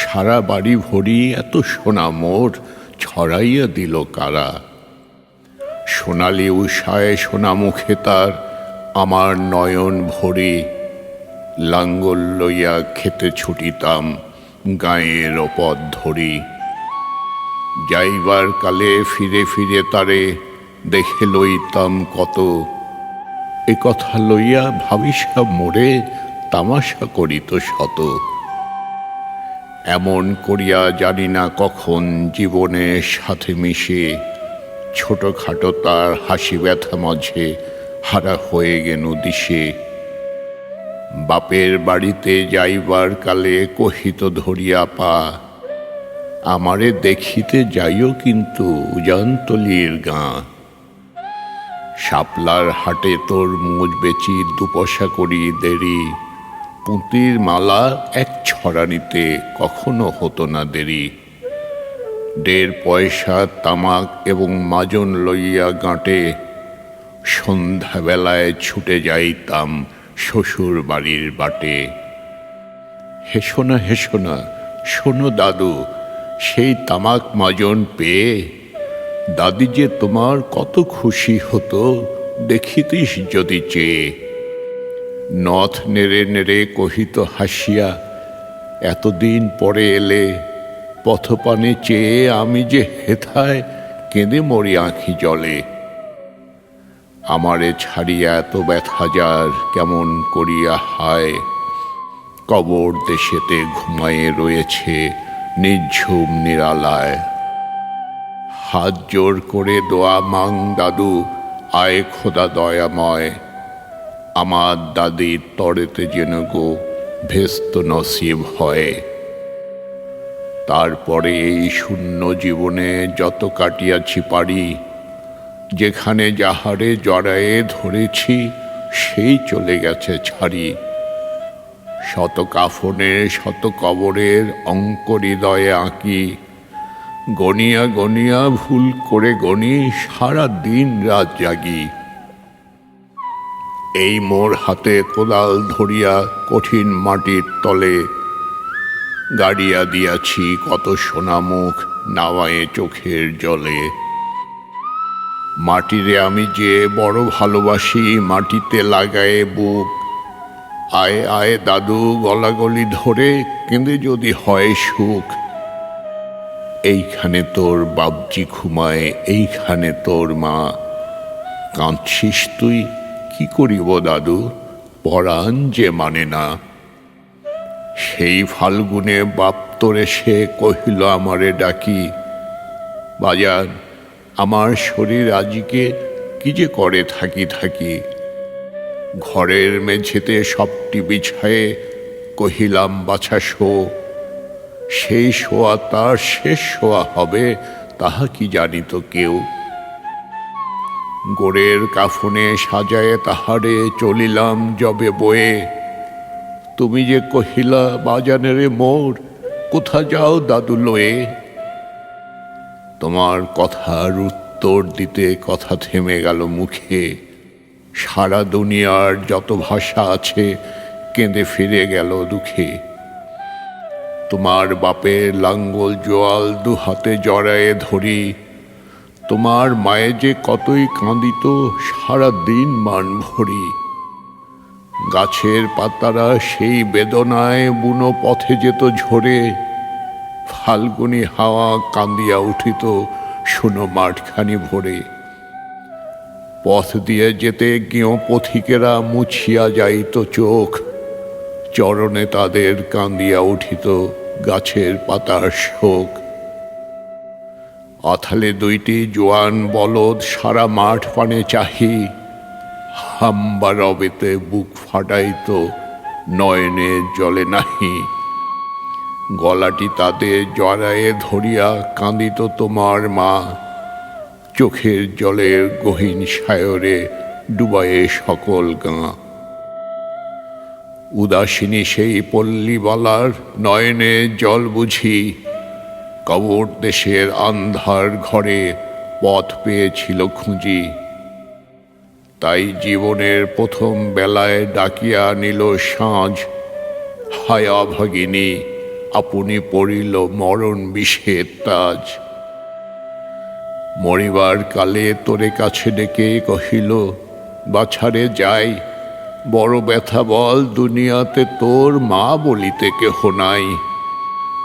সারা বাড়ি ভরি এত সোনা মোর ছড়াইয়া দিল কারা। সোনালি উষায় সোনা মুখে তার আমার নয়ন ভরি, লাঙ্গল লইয়া খেতে ছুটিতাম গায়ের পথ ধরি। যাইবার কালে ফিরে ফিরে তারে দেখে লইতাম কত, এ কথা লইয়া ভাবিসা মোড়ে তামাশা করিত শত। এমন করিয়া জানি না কখন জীবনের সাথে মিশে। ছোটখাটো তার হাসি ব্যথা মাঝে হারা হয়ে গেল দিশে। বাপের বাড়িতে যাইবার কালে কহিত ধরিয়া পা আমারে দেখিতে যাইও কিন্তু উজানতলির গাঁ। শাপলার হাটে তোর মুজ বেচি দুপয়সা করি দেরি। পুঁতির মালা এক ছড়ানিতে কখনো হতো না দেরি। দেড় পয়সা তামাক এবং মাজন লইয়া গাঁটে সন্ধ্যাবেলায় ছুটে যাইতাম শ্বশুর বাড়ির বাটে। হেসো না হেসো না, শোনো দাদু, সেই তামাক মাজন পেয়ে দাদি যে তোমার কত খুশি হতো, দেখিতিস যদি চেয়ে। নথ নেড়ে নেড়ে কহিত হাসিয়া, এতদিন পরে এলে পথপানে চেয়ে আমি যে হেথায় কেঁদে মরি আঁখি জলে। আমারে ছাড়িয়া এত ব্যথা যার কেমন করিয়া হায়? কবর দেশেতে ঘুমায়ে রয়েছে নিঝুম নিরালায়। হাত জোর করে দোয়া মাং দাদু, আয় খোদা দয়াময়। আমার দাদির তরেতে যেন গো ভেস্ত নসিব হয়। তারপরে এই শূন্য জীবনে যত কাটিয়াছি পারি, যেখানে যাহারে জড়ায়ে ধরেছি, সেই চলে গেছে ছাড়ি। শত কাফনের শত কবরের অঙ্ক হৃদয়ে আঁকি, গনিয়া গনিয়া ভুল করে গনি সারা দিন রাত জাগি। এই মোর হাতে কোদাল ধরিয়া কঠিন মাটির তলে। গাড়িয়া দিয়াছি কত সোনামুখ নাওয়ায়ে চোখের জলে। মাটিরে আমি যে বড় ভালোবাসি, মাটিতে লাগায়ে বুক। আয় আয় দাদু গলাগলি ধরে, কেঁদে যদি হয় সুখ। এইখানে তোর বাবজি ঘুমায়, এইখানে তোর মা। কাঁদছিস তুই? কি করিব দাদু? পরাণ যে মানে না। সেই ফাল্গুনে বাপ তোরে সে কহিল, আমারে ডাকি। বাজার আমার শরীর আজিকে কি যে করে থাকি থাকি। ঘরের মেঝেতে সবটি বিছায়ে কহিলাম, বাছা, শো। সেই শোয়া তার শেষ শোয়া হবে, তাহা কি জানিত কেউ? গোড়ের কাফনে সাজায়ে তাহারে চলিলাম জবে বয়ে। তুমি যে কহিলা, বাজানেরে মোর কোথা যাও দাদু লয়ে? তোমার কথার উত্তর দিতে কথা থেমে গেল মুখে। সারা দুনিয়ার যত ভাষা আছে, কেঁদে ফিরে গেল দুঃখে। তোমার বাপের লাঙ্গল জোয়াল দু হাতে জড়ায়ে ধরি তোমার মায়ে যে কতই কাঁদিত সারা দিন মান ভরি গাছের পাতারা সেই বেদনায় বুনো পথে যেত ঝরে, ফাল্গুনি হাওয়া কান্দিয়া উঠিত শুনো মাঠখানি ভরে। পথ দিয়ে যেতে গিয়েও পথিকেরা মুছিয়া যাইত চোখ, চরণে তাদের কান্দিয়া উঠিত গাছের পাতার শোক। অথালে দুইটি জোয়ান বলদ সারা মাঠ পানে চাহি। হাম্বা রবেতে বুক ফাটাইত, নয়নে জলে নাহি। গলাটি তাতে জড়ায়ে ধরিয়া কাঁদিত তোমার মা। চোখের জলের গহীন সায়রে ডুবায়ে সকল গাঁ। উদাসিনী সেই পল্লীবালার নয়নে জল বুঝি। কবর দেশের আন্ধার ঘরে পথ পেয়েছিল খুঁজি। তাই জীবনের প্রথম বেলায় ডাকিয়া নিল সাঁঝ। হায়া ভগিনী, আপনি পড়িল মরণ বিষের তাজ। মরিবার কালে তোরে কাছে ডেকে কহিল, বাছারে যাই, বড় ব্যথা বল দুনিয়াতে তোর মা বলিতে কেহ নাই।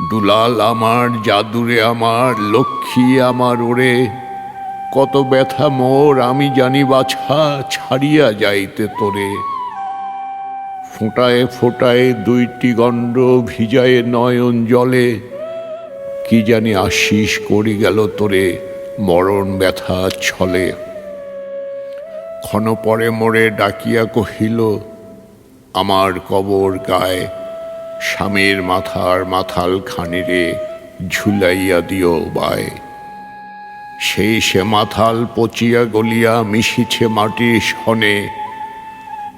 দুলাল আমার, জাদুরে আমার, লক্ষ্মী আমার ওরে। কত ব্যথা মোর, আমি জানি বাছা ছাড়িয়া যাইতে তোরে। ফোঁটায় ফোঁটায় দুইটি গণ্ড ভিজায়ে নয়ন জলে। কি জানি আশিস করি গেল তোরে, মরণ ব্যথা ছলে। ক্ষণ পরে মোরে ডাকিয়া কহিল, আমার কবর গায়ে স্বামীর মাথার মাথাল খানিরে ঝুলাইয়া দিও বায়। সেই সে মাথাল পচিয়া গলিয়া মিশিছে মাটির সনে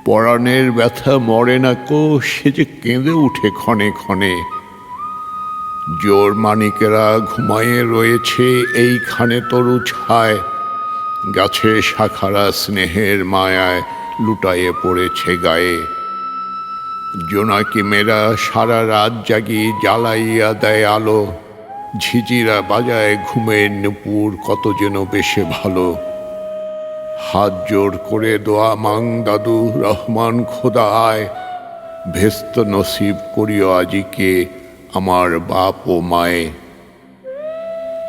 পরাণের ব্যথা মরে না কো, সে যে কেঁদে উঠে ক্ষণে ক্ষণে। জোর মানিকেরা ঘুমায়ে রয়েছে, এইখানে তরু ছায়। গাছে শাখারা স্নেহের মায়ায় লুটায়ে পড়েছে গায়ে। জোনাকি মেরা সারা রাত জাগি জ্বালাইয়া দেয় আলো। ঝিঝিরা বাজায় ঘুমের নুপুর কত যেন বেশে ভালো। হাত জোর করে দোয়া মাং দাদু রহমান খোদা আয় ভেস্ত নসিব করিও আজিকে আমার বাপ ও মায়ে।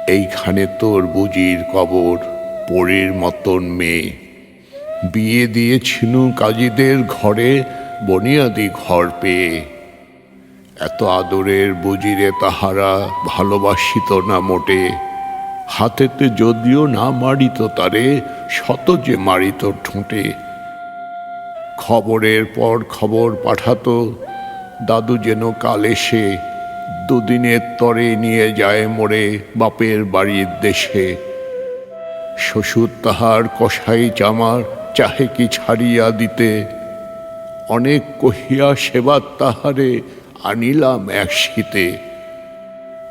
এইখানে তোর বুজির কবর, পরীর মতন মেয়ে। বিয়ে দিয়েছিনু কাজীদের ঘরে বনিয়াদি ঘর পেয়ে এত আদরের বুজিরে তাহারা ভালোবাসিত না মোটে। হাতেতে যদিও না মারিত তারে, শত যে মারিত ঠোঁটে। খবরের পর খবর পাঠাতো, দাদু যেন কাল এসে দুদিনের তরে নিয়ে যায় মোড়ে বাপের বাড়ির দেশে। শ্বশুর তাহার কষাই চামার চাহে কি ছাড়িয়া দিতে। অনেক কহিয়া সেবার তাহারে আনিলাম এক শীতে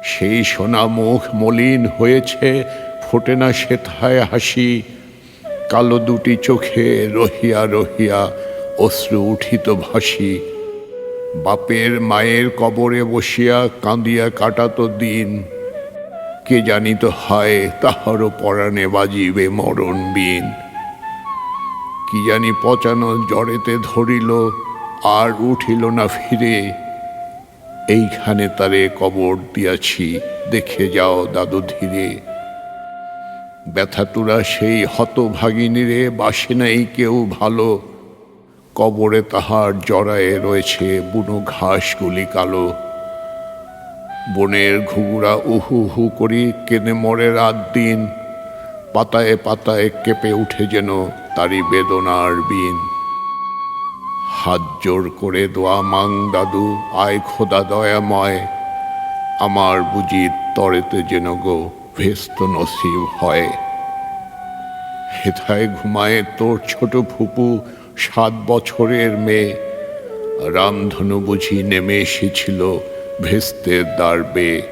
সেই সোনা মুখ মলিন হয়েছে, ফোটে না সেথায় হাসি। কালো দুটি চোখে রহিয়া রহিয়া অশ্রু উঠিত ভাসি। বাপের মায়ের কবরে বসিয়া কাঁদিয়া কাটাত দিন। কে জানিত হয় তাহারও পরাণে বাজিবে মরণ বিন কি জানি পচানো জড়েতে ধরিল আর উঠিল না ফিরে। এইখানে তারে কবর দিয়াছি, দেখে যাও দাদু ধীরে। ব্যথাতুরা সেই হতভাগিনীরে, বাসে নাই কেউ ভালো। কবরে তাহার জড়ায়ে রয়েছে বুনো ঘাসগুলি কালো। বনের ঘুঘুরা উহু হু করি কেনে মরে রাত দিন। পাতায় পাতায় কেঁপে উঠে যেন তারই বেদনার বিন। হাত জোর করে দোয়া মাং দাদু, আয় খোদা দয়াময়। আমার বুঝি তরেতে যেন গো ভেস্ত নসিব হয়। হেথায় ঘুমায় তোর ছোট ফুপু, সাত বছরের মেয়ে। রামধনু বুঝি নেমে এসেছিল ভেস্তের দ্বারবে।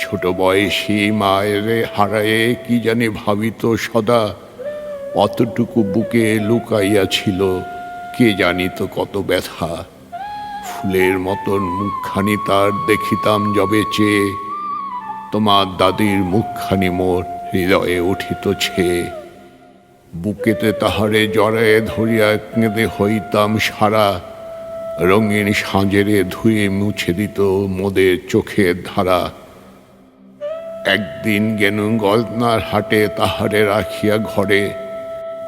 ছোট বয়সী মায়ের হারায়ে কি জানি ভাবিত সদা। অতটুকু বুকে লুকাইয়াছিল, কে জানিত কত ব্যথা। ফুলের মতন মুখখানি তার দেখিতাম যবে চেয়ে, তোমার দাদির মুখখানি মোর হৃদয়ে উঠিত ছেয়ে বুকেতে তাহারে জড়ায়ে ধরিয়া কেঁদে হইতাম সারা, রঙিন সাঁজেরে ধুয়ে মুছে দিত মোদের চোখের ধারা। একদিন গেনু গলনার হাটে তাহারে রাখিয়া ঘরে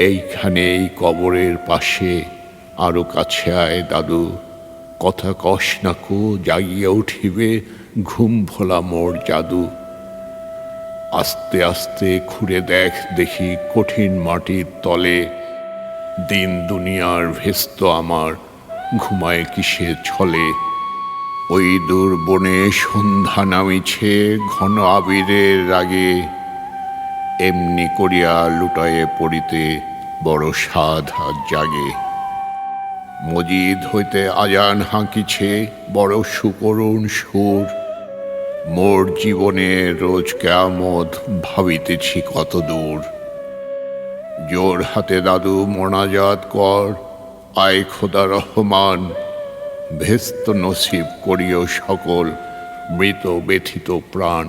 এইখানে এই কবরের পাশে আরও কাছে আয় দাদু। কথা কষ না কো, জাগিয়া উঠিবে ঘুম ভোলা মোর জাদু। আস্তে আস্তে খুঁড়ে দেখ দেখি কঠিন মাটির তলে। দিন দুনিয়ার ভেস্ত আমার, ঘুমায় কিসে ছলে। ওই দূর বনে সন্ধ্যা নামিছে ঘন আবিরের রাগে। এমনি করিয়া লুটায়ে পড়িতে বড় সাধ জাগে। মজিদ হইতে আজান হাঁকিছে বড় সুকরুণ সুর। মোর জীবনে রোজ কেয়ামত ভাবিতেছি কত দূর। জোর হাতে দাদু মোনাজাত কর আয় খোদা রহমান, ভেস্ত নসিব করিও সকল মৃত ব্যথিত প্রাণ।